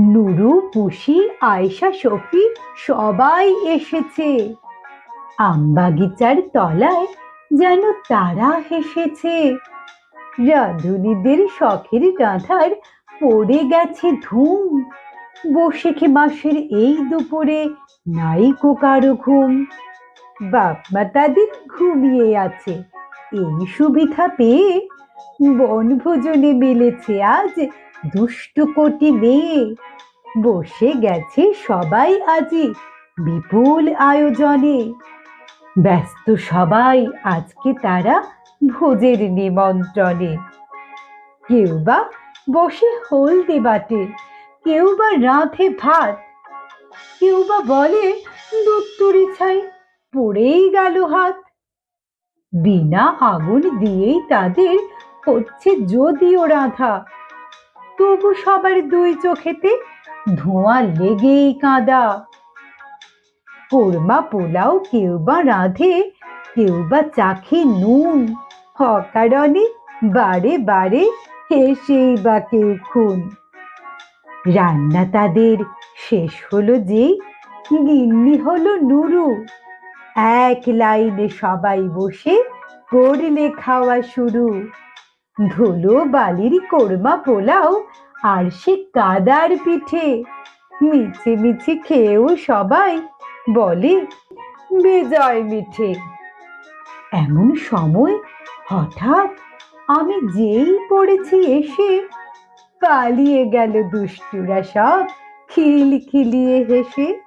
নুরু পুষি আয়শা শফি সবাই এসেছে। আমবাগিচার তলায় যেন তারা হেসেছে। রাঁধুনিদের শখের গাঁথার পড়ে গেছে ধুম। বসে বসেখে মাসের এই দুপুরে নাই কারও ঘুম। বাপ মা তাদের ঘুমিয়ে আছে। এই সুবিধা পেয়ে বনভোজনে মিলেছে আজ দুষ্টু কোটি মেয়ে। বসে গেছে সবাই আজি বিপুল আয়োজনে। ব্যস্ত সবাই আজকে তারা ভোজের নিমন্ত্রণে। কেউ বা বসে হলদে বাটে, কেউ বা রাঁধে ভাত, কেউ বা বলে দুত্তুরি ছাই, পড়েই গেল হাত। বিনা আগুন দিয়েই তাদের হচ্ছে যদিও রাধা। তবু সবার দুই চোখেতে ধোঁয়া লেগেই কাঁদা। কোরমা পোলাও, কেউ বা রাঁধে, কেউ বা চাখে নুন। অকারণে বারে বারে হেসেই বা কেউ খুন। রান্না তাদের শেষ হলো যে গিন্নি হলো নুরু। এক লাইনে সবাই বসে করলে খাওয়া শুরু। ধুলো বালির কোরমা পোলাও আর সে কাদার পিঠে। মিছে মিছে খেয়েও সবাই বলে, বেজয় মিঠে। এমন সময় হঠাৎ আমি যেই পড়েছি এসে পালিয়ে গেল দুষ্টুরা সব খিল খিলিয়ে হেসে।